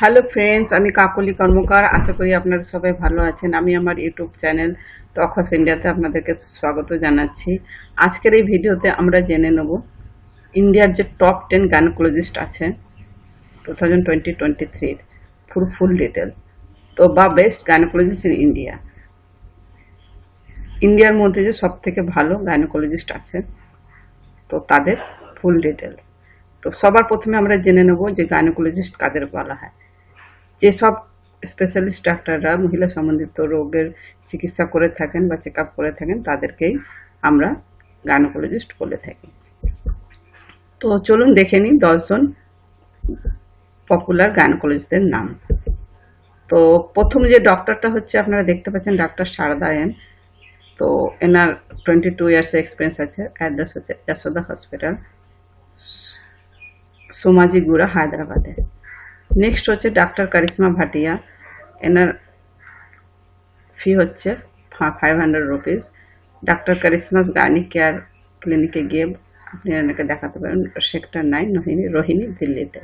Hello friends আমি কাকলি কর্মকার। আশা করি আপনারা সবাই ভালো আছেন। আমি আমার ইউটিউব চ্যানেল টকহাস ইন্ডিয়াতে আপনাদেরকে স্বাগত জানাচ্ছি। আজকের এই ভিডিওতে আমরা জেনে নেব ইন্ডিয়ার যে টপ টেন গাইনোকোলজিস্ট আছে টু থাউজেন্ড টোয়েন্টি টোয়েন্টি থ্রির পুরো ফুল ডিটেলস তো বা বেস্ট গাইনোকোলজিস্ট ইন ইন্ডিয়া ইন্ডিয়ার মধ্যে যে সব থেকে ভালো গাইনোকোলজিস্ট আছে, তো তাদের ফুল ডিটেলস তো সবার প্রথমে আমরা জেনে নেব যে গাইনোকোলজিস্ট কাদের বলা হয়। যেসব স্পেশালিস্ট ডাক্তাররা মহিলা সম্বন্ধিত রোগের চিকিৎসা করে থাকেন বা চেক করে থাকেন, তাদেরকেই আমরা গাইনোকোলজিস্ট বলে থাকি। তো চলুন দেখে নিই দশজন পপুলার গাইনোকোলজিস্টদের নাম। তো প্রথম যে ডক্টরটা হচ্ছে আপনারা দেখতে পাচ্ছেন ডাক্তার শারদা এন। তো এনার টোয়েন্টি টু ইয়ার্সের এক্সপিরিয়েন্স আছে অ্যাড্রেস হচ্ছে যশোদা হসপিটাল সোমাজিগুড়া হায়দ্রাবাদে। নেক্সট হচ্ছে ডাক্তার কারিশ্মা ভাটিয়া এনার ফি হচ্ছে five hundred rupees doctor Karishma's gynaec care ক্লিনিকে গিয়ে আপনি এনাকে দেখাতে পারেন। সেক্টর নাইন রোহিণী রোহিণী দিল্লিতে।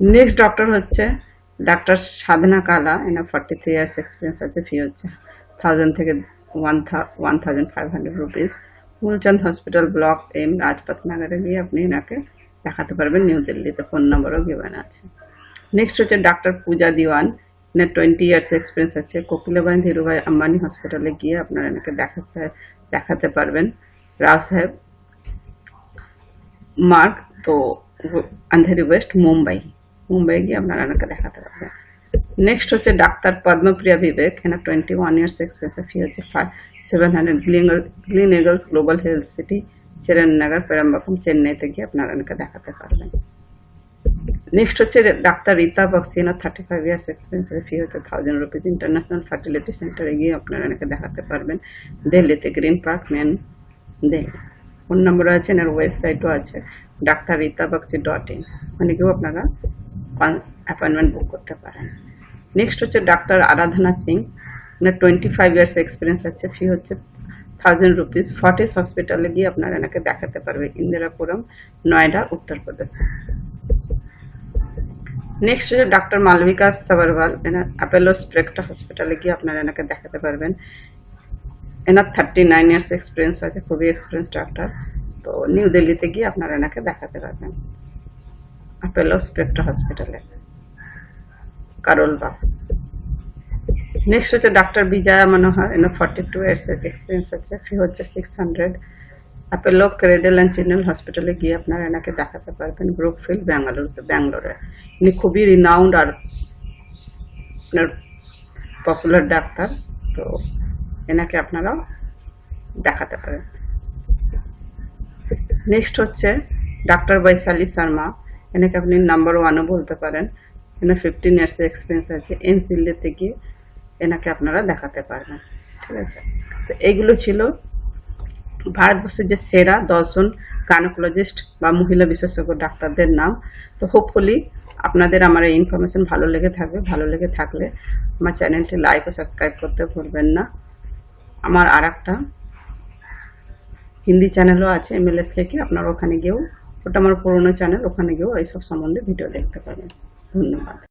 নেক্সট ডক্টর হচ্ছে ডাক্তার সাধনা কালা। এনার ফর্টি থ্রি ইয়ার্স এক্সপিরিয়েন্স আছে। ফি হচ্ছে থাউজেন্ড থেকে one one thousand five hundred rupees Moolchand hospital block M Rajpath নগরে গিয়ে আপনি এনাকে দেখাতে পারবেন নিউ দিল্লিতে ফোন নাম্বারও গিভেন আছে। নেক্সট হচ্ছে ডাক্তার পূজা দিওয়ান এনার টোয়েন্টি ইয়ার্স এক্সপিরিয়েন্স আছে। কোকিলাবাই ধীরুভাই আম্বানি হসপিটালে গিয়ে আপনারা এনাকে দেখাতে দেখাতে পারবেন। রাও সাহেব, মার্ক, তো আন্ধেরি ওয়েস্ট, মুম্বাই। মুম্বাই গিয়ে আপনারা এনাকে দেখাতে পারবেন। নেক্সট হচ্ছে ডাক্তার পদ্মপ্রিয়া বিবেক, এনার twenty one years experience fee হচ্ছে five seven hundred Gleneagles global health city Cheran Nagar Perumbakkam চেন্নাইতে গিয়ে আপনারা এনাকে দেখাতে পারবেন। নেক্সট হচ্ছে ডাক্তার রীতা বক্সি, এনার thirty five years experience fee হচ্ছে থাউজেন্ড রুপিস ইন্টারন্যাশনাল ফার্টিলিটি সেন্টারে গিয়ে আপনারা এনাকে দেখাতে পারবেন। দিল্লিতে green park main Delhi phone নম্বরও আছে, এনার ওয়েবসাইটও আছে, doctor Rita Bakshi dot in গিয়েও আপনারা অ্যাপয়েন্টমেন্ট বুক করতে পারেন। নেক্সট হচ্ছে ডাক্তার আরাধনা সিং, এনার টোয়েন্টি ফাইভ ইয়ার্স এক্সপিরিয়েন্স আছে ফি হচ্ছে থাউজেন্ড রুপিস ফর্টিস হসপিটালে গিয়ে আপনারা এনাকে দেখাতে পারবে, ইন্দিরাপুরম, নয়ডা উত্তরপ্রদেশে নেক্সট ডাক্তার মালবিকা সাবারওয়াল, এনার অ্যাপেলো স্প্রেক্টা হসপিটালে গিয়ে আপনারা এনাকে দেখাতে পারবেন। এনার থার্টি নাইন ইয়ার্স এক্সপিরিয়েন্স আছে, খুবই এক্সপিরিয়েন্স ডাক্তার তো নিউ দিল্লিতে গিয়ে আপনারা এনাকে দেখাতে পারবেন। অ্যাপেলো স্প্রেক্টা হসপিটালে কারোলবাগ নেক্সট হচ্ছে ডাক্তার বিজয়া মনোহর এনার ফর্টি টু ইয়ার্স এক্সপিরিয়েন্স আছে ফি হচ্ছে six hundred Apollo Cradle and channel হসপিটালে গিয়ে আপনারা এনাকে দেখাতে পারবেন গ্রুপ ব্রুকফিল্ড ব্যাঙ্গালোরতে ব্যাঙ্গালোরে। ইনি খুবই রিনাউন্ড আর আপনার পপুলার ডাক্তার তো এনাকে আপনারা দেখাতে পারেন। নেক্সট হচ্ছে ডাক্তার বৈশালী শর্মা, এনাকে আপনি নাম্বার ওয়ানও বলতে পারেন। এনার ফিফটিন ইয়ার্সের এক্সপিরিয়েন্স আছে এনস দিল্লিতে গিয়ে। এনাকে আপনারা দেখাতে পারবেন। ঠিক আছে? তো এইগুলো ছিল ভারতবর্ষের যে সেরা দশজন গাইনোকোলজিস্ট বা মহিলা বিশেষজ্ঞ ডাক্তারদের নাম। তো হোপফুলি আপনাদের আমার এই ইনফরমেশন ভালো লেগে থাকবে। ভালো লেগে থাকলে আমার চ্যানেলটি লাইক ও সাবস্ক্রাইব করতে ভুলবেন না। আমার আর হিন্দি চ্যানেলও আছে এম এমএলএস কি আপনারা ওখানে গিয়েও, ওটা আমার পুরোনো চ্যানেল ওখানে গিয়েও এইসব সম্বন্ধে ভিডিও দেখতে পাবেন। ধন্যবাদ।